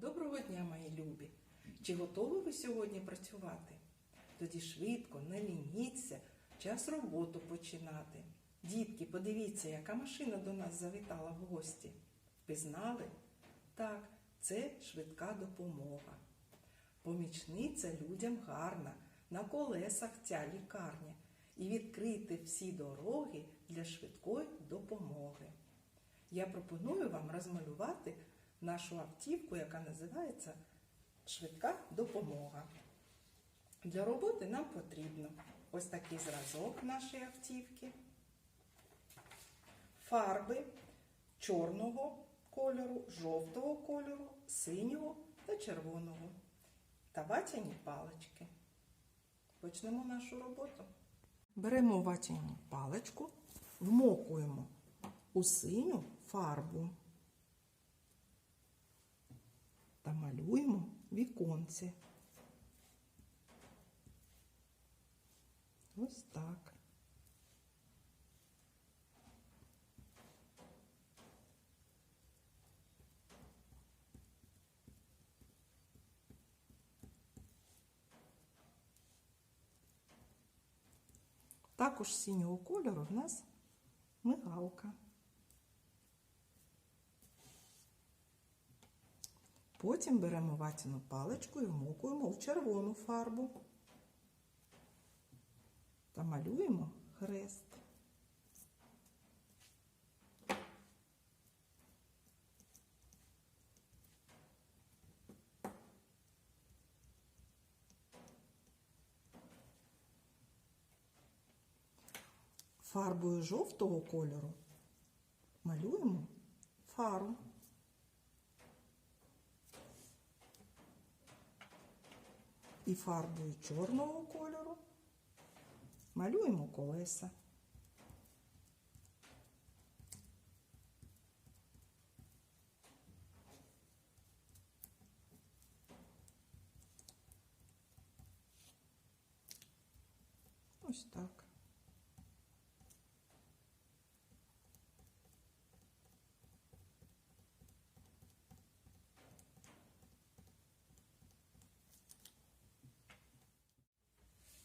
Доброго дня, мої любі! Чи готові ви сьогодні працювати? Тоді швидко, не лініться, час роботу починати. Дітки, подивіться, яка машина до нас завітала в гості. Впізнали? Так, це швидка допомога. Помічниця людям гарна, на колесах ця лікарня і відкрити всі дороги для швидкої допомоги. Я пропоную вам розмалювати нашу автівку, яка називається Швидка допомога. Для роботи нам потрібно ось такий зразок нашої автівки, фарби чорного кольору, жовтого кольору, синього та червоного та ватяні палички. Почнемо нашу роботу. Беремо ватяну паличку, вмокуємо у синю фарбу та малюємо віконці. Ось так. Також синього кольору в нас мигалка. Потім беремо ватяну паличку і вмокуємо в червону фарбу та малюємо хрест. Фарбою жовтого кольору малюємо фару. І фарбою чорного кольору малюємо колеса. Ось так.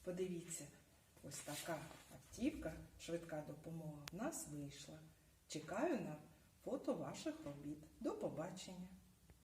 Подивіться, ось така автівка, швидка допомога в нас вийшла. Чекаю на фото ваших робіт. До побачення!